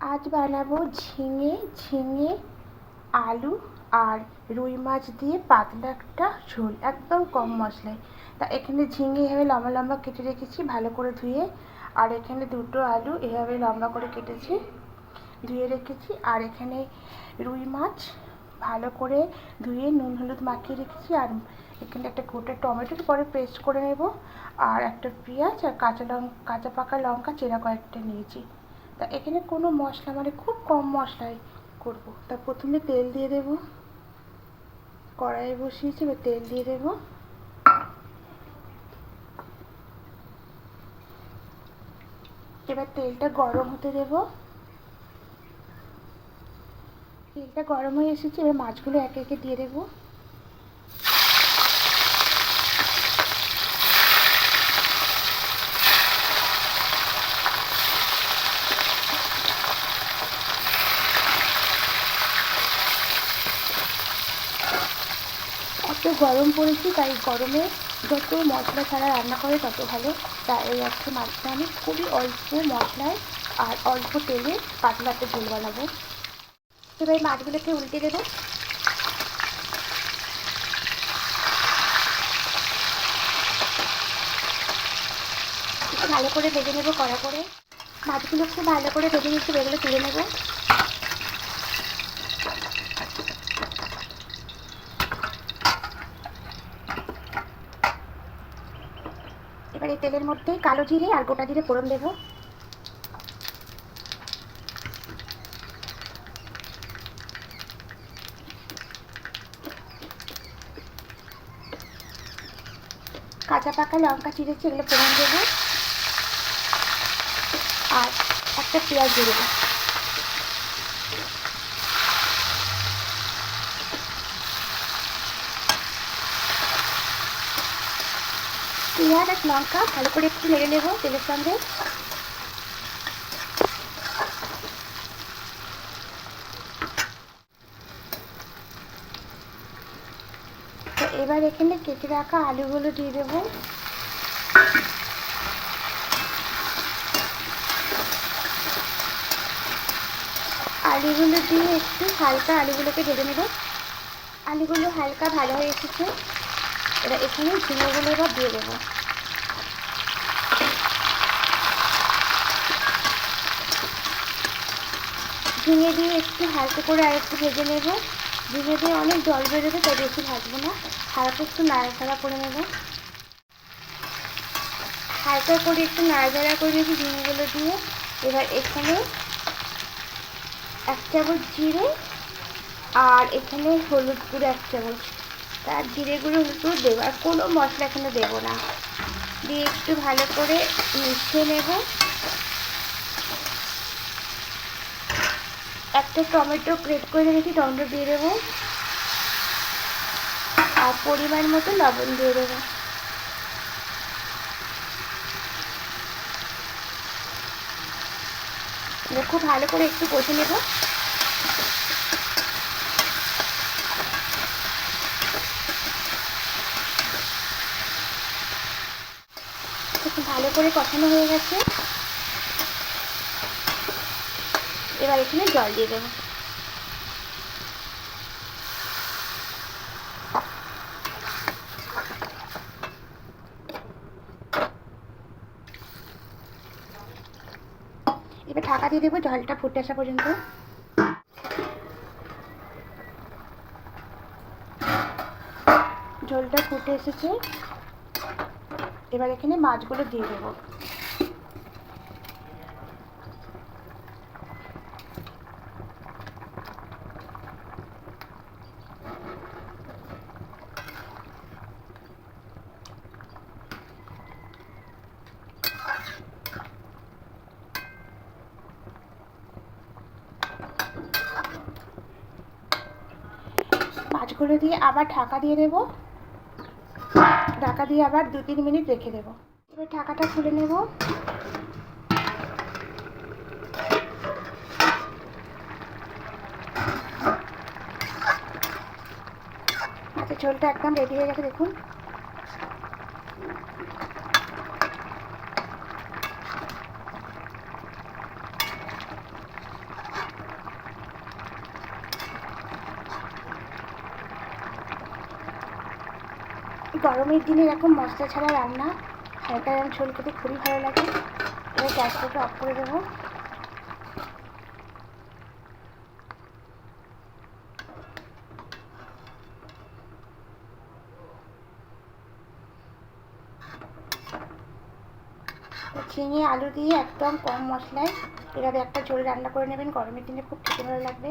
আজ বানাবো ঝিঙে ঝিঙে, আলু আর রুই মাছ দিয়ে পাতলা একটা ঝোল, একদম কম মশলায়। তা এখানে ঝিঙে এভাবে লম্বা লম্বা কেটে রেখেছি, ভালো করে ধুয়ে। আর এখানে দুটো আলু এভাবে লম্বা করে কেটেছি, ধুয়ে রেখেছি। আর এখানে রুই মাছ ভালো করে ধুয়ে নুন হলুদ মাখিয়ে রেখেছি। আর এখানে একটা গোটা টমেটোর পরে পেস্ট করে নেব। আর একটা পেঁয়াজ আর কাঁচা লঙ্কা কাঁচা পাকা লঙ্কা, চেরা কয়েকটা নিয়েছি। তা এখানে কোনো মশলা মানে খুব কম মশলায় করব। তা প্রথমে তেল দিয়ে দেব। কড়াই বসিয়েছি, এবার তেল দিয়ে দেব। এবার তেলটা গরম হতে দেব। তেলটা গরম হয়ে এসেছে, এবার মাছগুলো একে একে দিয়ে দেবো। এত গরম পড়েছে, তাই গরমে যত মশলা ছাড়া রান্না করে তত ভালো। তাই এই একটা মাছটা আমি খুবই অল্প মশলায় আর অল্প তেলে পাতলা একটা ঝোল বানাবো। এবার এই মাছগুলোকে উল্টে দেবো। ভালো করে ভেজে নেব, কড়া করে। মাছগুলো খুব ভালো করে ভেজে নিচ্ছি এগুলো তুলে নেব। এবার এই তেলের মধ্যে কালো জিরে আর গোটা জিরে ফোড়ন দেবো। কাঁচা পাকা লঙ্কা চিরেছি এগুলো ফোড়ন দেবো। আর একটা পেঁয়াজ দিয়ে দেবো। পেঁয়াজ আর লঙ্কা ভালো করে একটু নেড়ে নেব তেলের সঙ্গে। এবার এখানে কেটে রাখা আলুগুলো দিয়ে দেবো। আলুগুলো দিয়ে একটু হালকা আলুগুলোকে ভেজে নেব। আলুগুলো হালকা ভালো হয়ে এসেছে। এবার এখানে ঝিঙেগুলো এবার দিয়ে দেবো। ঝিঙে দিয়ে একটু হালকা করে আর একটু ভেজে নেব। ঝিঙে দিয়ে অনেক জল বেরোবে, তাই বেশি ভাজবো না। হালকা একটু নাড়াচাড়া করে নেব। হালকা করে একটু নাড়াচাড়া করে নিয়েছি ঝিঙেগুলো দিয়ে। এবার এখানে এক চামচ জিরে আর এখানে হলুদ গুঁড়ো এক চামচ। তার জিরে গুঁড়ো হলুদ দেবো, আর কোনো মশলা এখানে দেবো না। দিয়ে একটু ভালো করে মিশিয়ে নেব। একটা টমেটো গ্রেট করে রেখেছি টমেটো দিয়ে দেবো। আর পরিমাণ মতো লবণ দিয়ে দেবো। খুব ভালো করে একটু কষে নেব একটু ভালো করে কষানো হয়ে গেছে। এবার এখানে জল দিয়ে দেবো। এবার ঢাকা দিয়ে দেবো জলটা ফুটে আসা পর্যন্ত। ঝোলটা ফুটে এসেছে। এবার এখানে মাছগুলো দিয়ে দেবো। মাছগুলো দিয়ে আবার ঢাকা দিয়ে দেবো। ঢাকা দিয়ে আবার দু তিন মিনিট রেখে দেবো। এবার ঢাকাটা খুলে নেব। আচ্ছা ঝোলটা একদম রেডি হয়ে গেছে, দেখুন। গরমের দিনে এরকম মশলা ছাড়া রান্না, হালকা এরকম ঝোল খেতে খুবই ভালো লাগে। এবার গ্যাসটাকে অফ করে দেবো। ঝিঙে, আলু দিয়ে একদম কম মশলায় এভাবে একটা ঝোল রান্না করে নেবেন। গরমের দিনে খুব খেতে ভালো লাগবে।